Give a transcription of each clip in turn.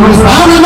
was bound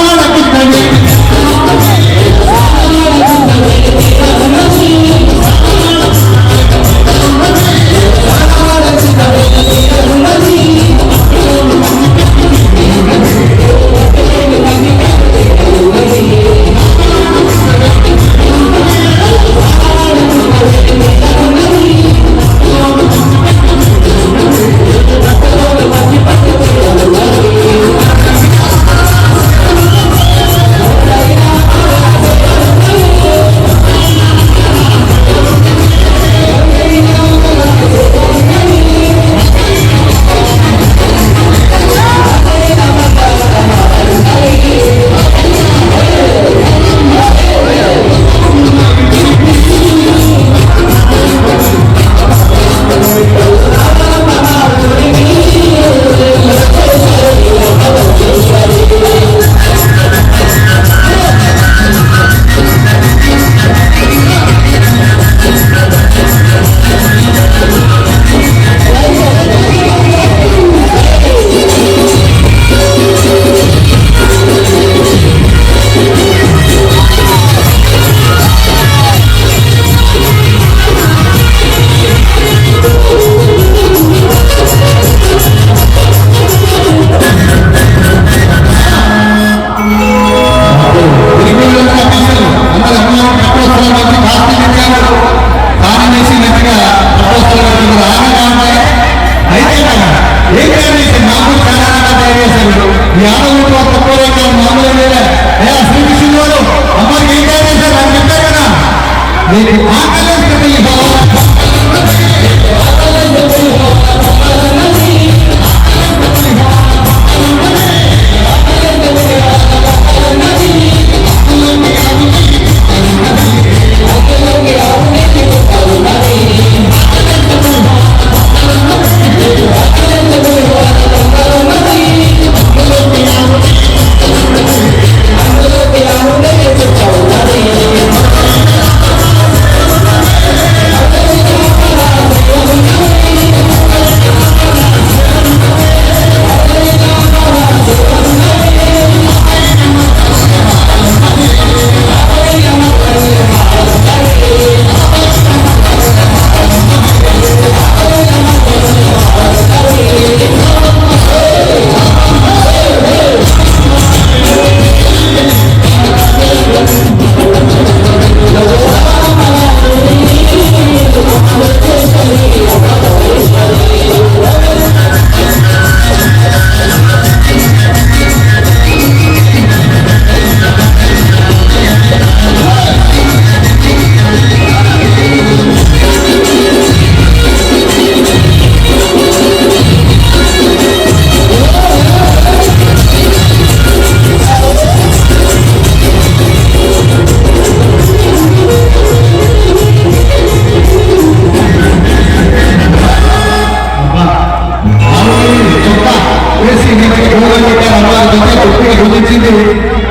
টিমে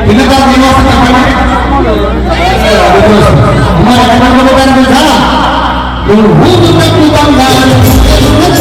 বিনোদন দিবস हमारा कमर को बंद था प्रभु तुम्हें कुदम गाने